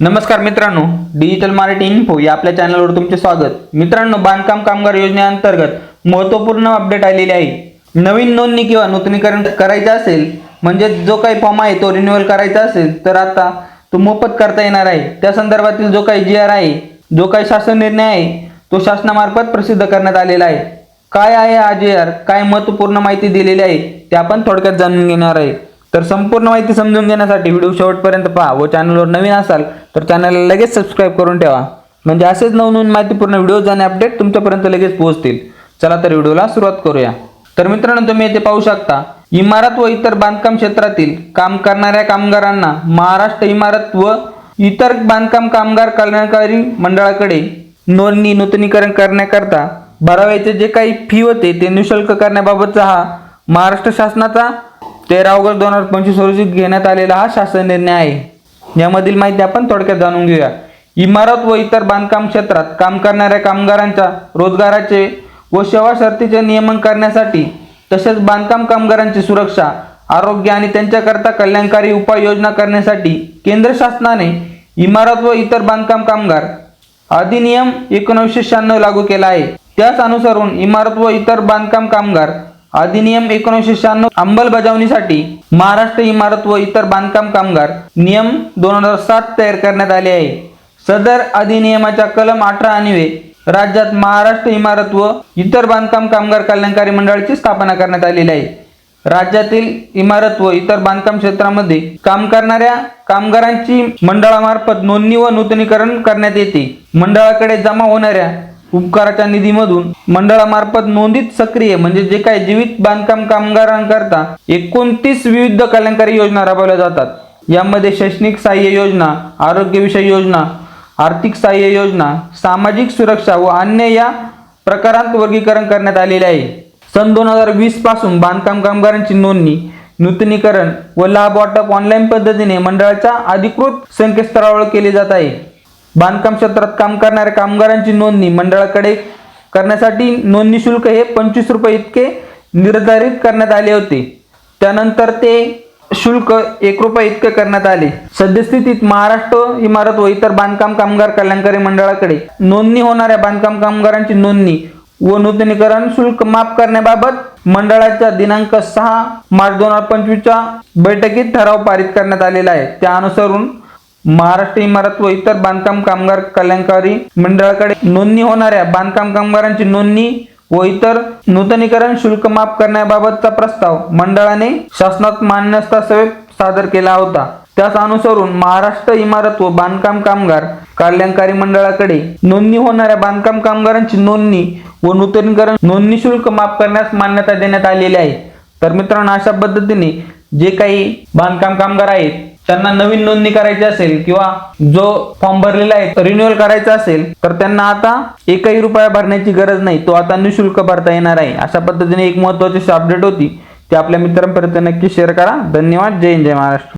नमस्कार मित्रांनो digital marketing info या आपल्या चॅनलवर तुमचे स्वागत. मित्रांनो बांधकाम कामगार योजनेअंतर्गत महत्त्वपूर्ण अपडेट आलेले आहे. नवीन नोंदणी किंवा नूतनीकरण करायचं असेल म्हणजे जो काही फॉर्म आहे तो रिन्युअल करायचा असेल तर आता तो मोफत करता येणार आहे. त्या संदर्भातील जो काही जी आर आहे जो काही शासन निर्णय आहे तो शासनामार्फत प्रसिद्ध करण्यात आलेला आहे. काय आहे हा जी आर काय महत्त्वपूर्ण माहिती दिलेली आहे ते आपण थोडक्यात जाणून घेणार आहे. तर संपूर्ण माहिती समजून घेण्यासाठी व्हिडिओ शेवटपर्यंत पहा व चॅनलवर नवीन असाल तर चॅनलला लगेच सबस्क्राईब करून ठेवा. म्हणजे असेच नवनवीन माहितीपूर्ण व्हिडिओज आणि अपडेट तुमच्यापर्यंत लगेच पोहोचतील. चला तर व्हिडिओला सुरुवात करूया. तर मित्रांनो तुम्ही येथे पाहू शकता इमारत व इतर बांधकाम क्षेत्रातील काम करणाऱ्या कामगारांना महाराष्ट्र इमारत व इतर बांधकाम कामगार कल्याणकारी मंडळाकडे नोंदणी नूतनीकरण करण्याकरता भरावयाचे जे काही फी होते ते निशुल्क करण्याबाबतचा हा महाराष्ट्र शासनाचा तेरा ऑगस्ट दोन हजार पंचवीस रोजी घेण्यात आलेला हा शासन निर्णय आहे. यामधील माहिती आपण थोडक्यात जाणून घेऊया. इमारत व इतर बांधकाम क्षेत्रात काम करणाऱ्या कामगारांच्या रोजगाराचे व सेवा शर्तीचे नियमन करण्यासाठी तसेच बांधकाम कामगारांची सुरक्षा आरोग्य आणि त्यांच्याकरता कल्याणकारी उपाययोजना करण्यासाठी केंद्र शासनाने इमारत व इतर बांधकाम कामगार अधिनियम एकोणीसशे शहाण्णव लागू केला आहे. त्याच अनुसरून इमारत व इतर बांधकाम कामगार अधिनियम एकोणीसशे शहाण्णव अंमलबजावणीसाठी महाराष्ट्र इमारत व इतर बांधकाम कामगार नियम दोन हजार सात तयार करण्यात आले आहे. सदर अधिनियमाच्या कलम अठरा अन्वये राज्यात महाराष्ट्र इमारत व इतर बांधकाम कामगार कल्याणकारी मंडळाची स्थापना करण्यात आलेली आहे. राज्यातील इमारत व इतर बांधकाम क्षेत्रामध्ये काम करणाऱ्या कामगारांची मंडळामार्फत नोंदणी व नूतनीकरण करण्यात येते. मंडळाकडे जमा होणाऱ्या उपकाराच्या निधीमधून मंडळामार्फत नोंदीत सक्रिय म्हणजे जे काही जीवित बांधकाम कामगारांकरता एकोणतीस विविध कल्याणकारी योजना राबवल्या जातात. यामध्ये शैक्षणिक सहाय्य योजना आरोग्यविषयक योजना आर्थिक सहाय्य योजना सामाजिक सुरक्षा व अन्य या प्रकारांत वर्गीकरण करण्यात आलेले आहे. सन दोन हजार वीसपासून बांधकाम कामगारांची नोंदणी नूतनीकरण व लाभ वाटप ऑनलाईन पद्धतीने मंडळाच्या अधिकृत संकेतस्थळावर केले जात आहे. बांधकाम क्षेत्रात काम करणाऱ्या कामगारांची नोंदणी मंडळाकडे करण्यासाठी नोंदणी शुल्क हे पंचवीस रुपये इतके निर्धारित करण्यात आले होते. त्यानंतर ते शुल्क एक रुपये इतके करण्यात आले. सद्यस्थितीत महाराष्ट्र इमारत व इतर बांधकाम कामगार कल्याणकारी मंडळाकडे नोंदणी होणाऱ्या बांधकाम कामगारांची नोंदणी व नूतनीकरण शुल्क माफ करण्याबाबत मंडळाच्या दिनांक सहा मार्च दोन हजार पंचवीसच्या बैठकीत ठराव पारित करण्यात आलेला आहे. त्या अनुसरून महाराष्ट्र इमारत व इतर बांधकाम कामगार कल्याणकारी मंडळाकडे नोंदणी होणाऱ्या बांधकाम कामगारांची नोंदणी व इतर नूतनीकरण शुल्क माफ करण्याबाबतचा प्रस्ताव मंडळाने शासनात मान्यतासहित सादर केला होता. त्याच अनुसरून महाराष्ट्र इमारत व बांधकाम कामगार कल्याणकारी मंडळाकडे नोंदणी होणाऱ्या बांधकाम कामगारांची नोंदणी व नूतनीकरण नोंदणी शुल्क माफ करण्यास मान्यता देण्यात आलेली आहे. तर मित्रांनो अशा पद्धतीने जे काही बांधकाम कामगार आहेत त्यांना नवीन नोंदणी करायची असेल किंवा जो फॉर्म भरलेला आहे रिन्युअल करायचा असेल तर त्यांना आता एकही रुपया भरण्याची गरज नाही. तो आता निशुल्क भरता येणार आहे. अशा पद्धतीने एक महत्वाची अपडेट होती. ती आपल्या मित्रांपर्यंत नक्की शेअर करा. धन्यवाद. जय जय महाराष्ट्र.